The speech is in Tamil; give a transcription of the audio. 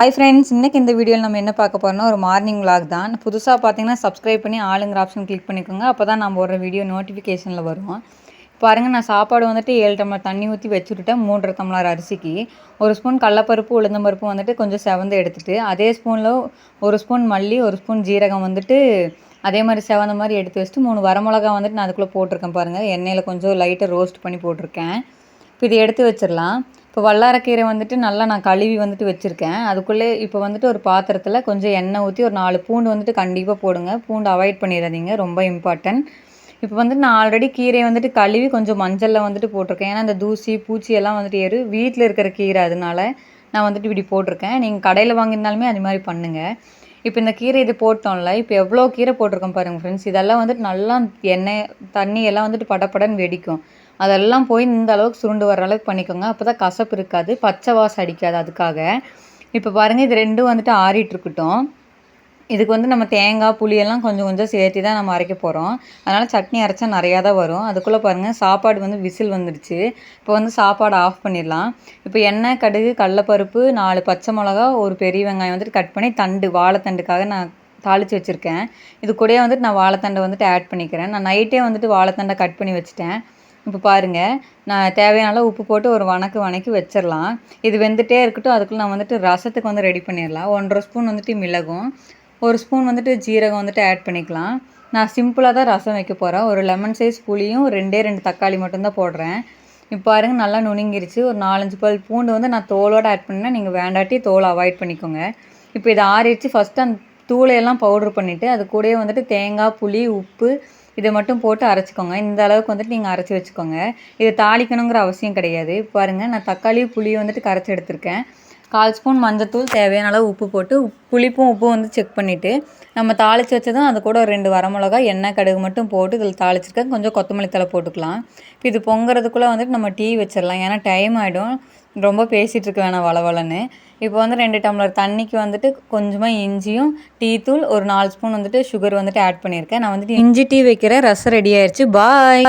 ஹாய் ஃப்ரெண்ட்ஸ் இன்றைக்கி இந்த வீடியோவில் நம்ம என்ன பார்க்க போகிறோம்னா ஒரு மார்னிங் vlog தான். புதுசாக பார்த்தீங்கன்னா சப்ஸ்கிரைப் பண்ணி ஆளுங்கிற ஆப்ஷன் கிளிக் பண்ணிக்கோங்க. அப்போ தான் நம்ம ஒரு வீடியோ நோட்டிஃபிகேஷனில் வருவோம். பாருங்கள் நான் சாப்பாடு வந்துட்டு ஏழு டம்ளர் தண்ணி ஊற்றி வச்சுருட்டேன் மூன்றரை டம்ளர் அரிசிக்கு. ஒரு ஸ்பூன் கடலப்பருப்பு உளுந்தம்பருப்பு வந்துட்டு கொஞ்சம் செவந்து எடுத்துகிட்டு அதே ஸ்பூனில் ஒரு ஸ்பூன் மல்லி ஒரு ஸ்பூன் ஜீரகம் வந்துட்டு அதே மாதிரி செவந்த மாதிரி எடுத்து வச்சுட்டு மூணு வரமிளகா வந்துட்டு நான் அதுக்குள்ளே போட்டிருக்கேன் பாருங்கள் எண்ணெயில் கொஞ்சம் லைட்டாக ரோஸ்ட் பண்ணி போட்டிருக்கேன். இப்போ இதை எடுத்து வச்சிடலாம். இப்போ வல்லாரக்கீரை வந்துட்டு நல்லா நான் கழுவி வந்துட்டு வச்சுருக்கேன். அதுக்குள்ளே இப்போ வந்துட்டு ஒரு பாத்திரத்தில் கொஞ்சம் எண்ணெய் ஊற்றி ஒரு நாலு பூண்டு வந்துட்டு கண்டிப்பாக போடுங்க. பூண்டு அவாய்ட் பண்ணிடாதீங்க. ரொம்ப இம்பார்ட்டன்ட் இப்போ வந்துட்டு நான் ஆல்ரெடி கீரையை வந்துட்டு கழுவி கொஞ்சம் மஞ்சளில் வந்துட்டு போட்டிருக்கேன். ஏன்னா அந்த தூசி பூச்சி எல்லாம் வந்துட்டு ஏறு. வீட்டில் இருக்கிற கீரை அதனால நான் வந்துட்டு இப்படி போட்டிருக்கேன். நீங்கள் கடையில் வாங்கியிருந்தாலுமே அது மாதிரி பண்ணுங்கள் இப்போ இந்த கீரை இது போட்டோம்ல இப்போ எவ்வளோ கீரை போட்டிருக்கோம் பாருங்கள் ஃப்ரெண்ட்ஸ் இதெல்லாம் வந்துட்டு நல்லா எண்ணெய் தண்ணி எல்லாம் வந்துட்டு படப்படன்னு வெடிக்கும். அதெல்லாம் போய் இந்த அளவுக்கு சுருண்டு வர அளவுக்கு பண்ணிக்கோங்க. அப்போ தான் கசப்பு இருக்காது பச்சை வாசம் அடிக்காது அதுக்காக. இப்போ பாருங்கள் இது ரெண்டும் வந்துட்டு ஆறிட்டு இருக்கட்டும். இதுக்கு வந்து நம்ம தேங்காய் புளியெல்லாம் கொஞ்சம் கொஞ்சம் சேர்த்து தான் நம்ம அரைக்க போகிறோம் அதனால் சட்னி அரைச்சா நிறையா தான் வரும். அதுக்குள்ளே பாருங்கள் சாப்பாடு வந்து விசில் வந்துடுச்சு இப்போ வந்து சாப்பாடு ஆஃப் பண்ணிடலாம். இப்போ எண்ணெய் கடுகு கடலப்பருப்பு நாலு பச்சை மிளகா ஒரு பெரிய வெங்காயம் வந்துட்டு கட் பண்ணி தண்டு வாழைத்தண்டுக்காக நான் தாளித்து வச்சுருக்கேன். இது கூடயே வந்துட்டு நான் வாழைத்தண்டை வந்துட்டு ஆட் பண்ணிக்கிறேன். நான் நைட்டே வந்துட்டு வாழைத்தண்டை கட் பண்ணி வச்சுட்டேன். இப்போ பாருங்கள் நான் தேவையான உப்பு போட்டு ஒரு வணக்கு வணக்கி வச்சிடலாம். இது வெந்துட்டே இருக்கட்டும். அதுக்குள்ளே நான் வந்துட்டு ரசத்துக்கு வந்து ரெடி பண்ணிடலாம். ஒன்றரை ஸ்பூன் வந்துட்டு மிளகும். ஒரு ஸ்பூன் வந்துட்டு ஜீரகம் வந்துட்டு ஆட் பண்ணிக்கலாம். நான் சிம்பிளாக தான் ரசம் வைக்க போகிறேன் ஒரு லெமன் சைஸ் புளியும் ரெண்டே ரெண்டு தக்காளி மட்டும்தான் போடுறேன். இப்போ பாருங்க நல்லா நுணுங்கிருச்சு. ஒரு நாலஞ்சு பல் பூண்டு வந்து நான் தோலோடு ஆட் பண்ணேன் நீங்கள் வேண்டாட்டி தோலை அவாய்ட் பண்ணிக்கோங்க. இப்போ இதை ஆறிடுச்சு. ஃபஸ்ட்டு அந்த தூளையெல்லாம் பவுட்ரு பண்ணிவிட்டு அது கூடயே வந்துட்டு தேங்காய் புளி உப்பு இதை மட்டும் போட்டு அரைச்சிக்கோங்க. இந்த அளவுக்கு வந்துட்டு நீங்கள் அரைச்சி வச்சுக்கோங்க. இதை தாளிக்கணுங்கிற அவசியம் கிடையாது. பாருங்கள் நான் தக்காளி புளி வந்துட்டு கரைச்சி எடுத்திருக்கேன். கால் ஸ்பூன் மஞ்சத்தூள் தேவையான அளவு உப்பு போட்டு புளிப்பும் உப்பும் வந்து செக் பண்ணிவிட்டு நம்ம தாளித்து வச்சதும் அது கூட ஒரு ரெண்டு வரமிளகா எண்ணெய் கடுகு மட்டும் போட்டு இதில் தாளிச்சிருக்கேன். கொஞ்சம் கொத்தமல்லி தழை போட்டுக்கலாம். இப்போ இது பொங்குறதுக்குள்ளே வந்துட்டு நம்ம டீ வச்சிடலாம். ஏன்னா டைம் ஆகிடும் ரொம்ப பேசிகிட்டு இருக்க வேணாம் வளவளன்னு. இப்போ வந்து ரெண்டு டம்ளர் தண்ணிக்கு வந்துட்டு கொஞ்சமாக இஞ்சியும் டீ தூள் ஒரு நாலு ஸ்பூன் வந்துட்டு சுகர் வந்துட்டு ஆட் பண்ணியிருக்கேன். நான் வந்துட்டு இஞ்சி டீ வைக்கிற ரசம் ரெடி ஆயிடுச்சு பாய்